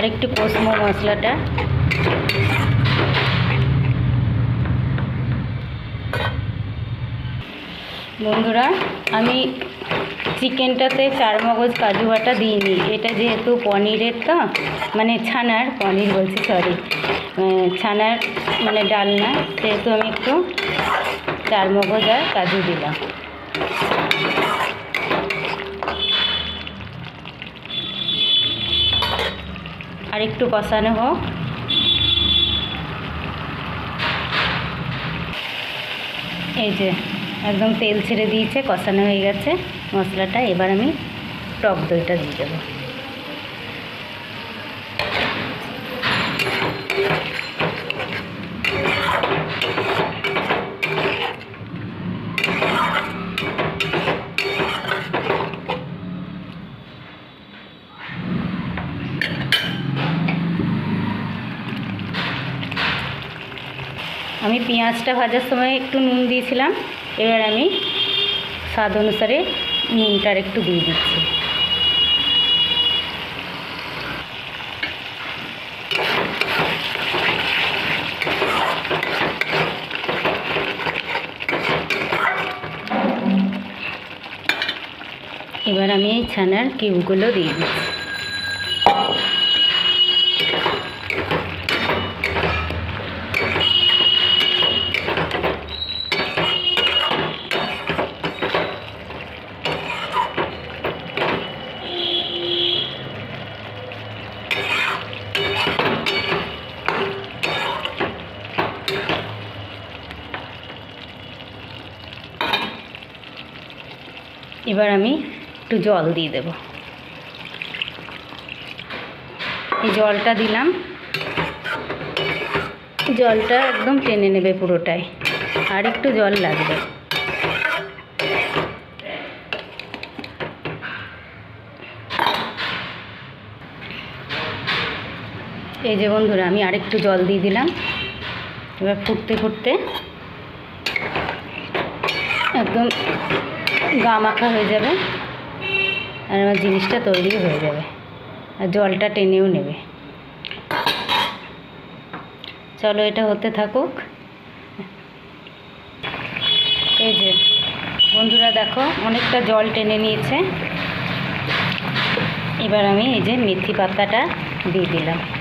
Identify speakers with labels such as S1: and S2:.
S1: আর একটু কসমো মশলাটা। বন্ধুরা, আমি চিকেনটাতে চার মগজ কাজু বাটা দিইনি। এটা যেহেতু পনিরের তো মানে ছানার পনির বলছি সরি ছানার মানে ডালনা, সেহেতু আমি একটু চার মগজ আর কাজু দিলাম। আর একটু কষানো হোক। এই যে, একদম তেল ছেড়ে দিয়েছে, কষানো হয়ে গেছে। মশলাটা এবার আমি টক দইটা দিয়ে দেবো। আমি পেঁয়াজটা ভাজার সময় একটু নুন দিয়েছিলাম, এবার আমি স্বাদ অনুসারে নুনটা আর একটু দিয়ে দিচ্ছি। এবার আমি এই ছানার কিউবগুলো দিয়ে দিচ্ছি। এবার আমি একটু জল দিয়ে দেব। এই জলটা দিলাম। জলটা একদম টেনে নেবে পুরোটাই। আর একটু জল লাগবে। এই যে বন্ধুরা, আমি আরেকটু জল দিয়ে দিলাম। এবার ফুটতে ফুটতে একদম গা মাখা হয়ে যাবে আর আমার জিনিসটা তৈরি হয়ে যাবে। আর জলটা টেনেও নেবে। চলো এটা হতে থাকুক। এই যে, বন্ধুরা দেখো, অনেকটা জল টেনে নিয়েছে। এবার আমি এই যে মেথি পাতাটা দিয়ে দিলাম।